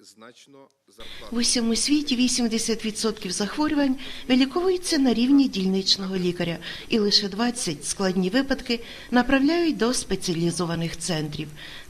значно В усьому світі 80% захворювань виліковуються на рівні дільничного лікаря, і лише 20 складні випадки направляють до спеціалізованих центрів.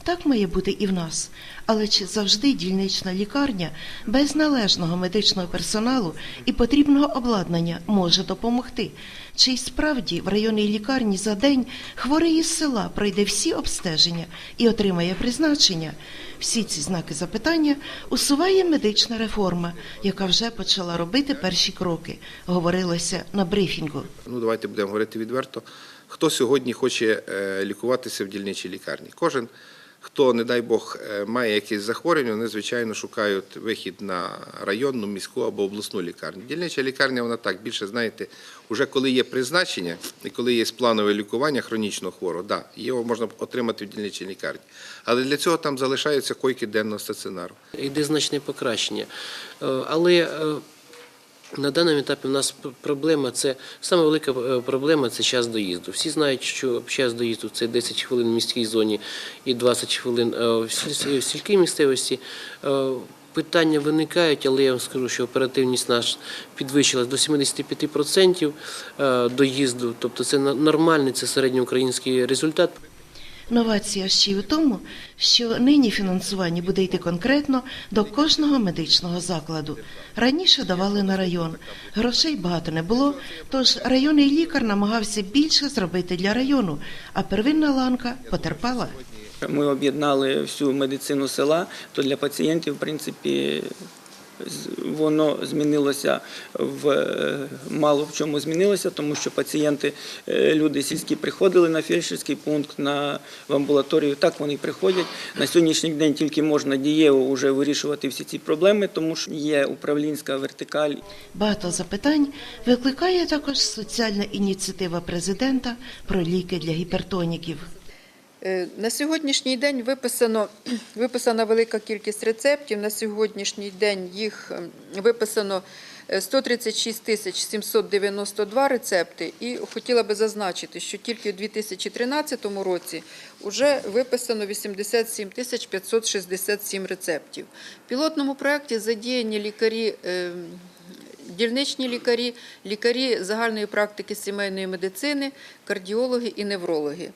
Так має бути і в нас. Але чи завжди дільнична лікарня без належного медичного персоналу і потрібного обладнання може допомогти? Чи й справді в районній лікарні за день хворий із села пройде всі обстеження і отримає призначення? Всі ці знаки запитання усуває медична реформа, яка вже почала робити перші кроки, говорилося на брифінгу. Ну, давайте будемо говорити відверто. Хто сьогодні хоче е, лікуватися в дільничій лікарні? Кожен, хто, не дай Бог, е, має якесь захворювання, вони, звичайно, шукають вихід на районну, міську або обласну лікарню. Дільнича лікарня, вона так, більше, знаєте, вже коли є призначення і коли є планове лікування хронічного хворого, да, його можна отримати в дільничій лікарні. Але для цього там залишаються койки денного стаціонару. йде значне покращення. Е, Але е, на даному етапі в нас проблема це саме велика е, проблема це час доїзду. Всі знають, що час доїзду це 10 хвилин в міській зоні і 20 хвилин е, в сільській місцевості. Е, Питання виникають, але я вам скажу, що оперативність наша підвищилась до 75% е, доїзду. Тобто це нормальний, це середньоукраїнський результат. Новація ще й у тому, що нині фінансування буде йти конкретно до кожного медичного закладу. Раніше давали на район. Грошей багато не було, тож районний лікар намагався більше зробити для району, а первинна ланка потерпала. Ми об'єднали всю медицину села, то для пацієнтів, в принципі, воно змінилося в е, мало в чому змінилося, тому що пацієнти, е, люди сільські приходили на фельдшерський пункт, на в амбулаторію. Так вони приходять. На сьогоднішній день тільки можна дієво вже вирішувати всі ці проблеми, тому що є управлінська вертикаль. Багато запитань викликає також соціальна ініціатива президента про ліки для гіпертоніків. Е, На сьогоднішній день виписано, виписана велика кількість рецептів. На сьогоднішній день їх ем, виписано е, 136 тисяч 792 рецепти. І хотіла би зазначити, що тільки у 2013 році вже виписано 87 тисяч 567 рецептів. В пілотному проєкті задіяні лікарі. Дільничні лікарі, лікарі загальної практики сімейної медицини, кардіологи і неврологи.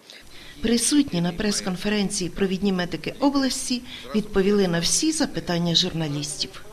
Присутні на прес-конференції провідні медики області відповіли на всі запитання журналістів.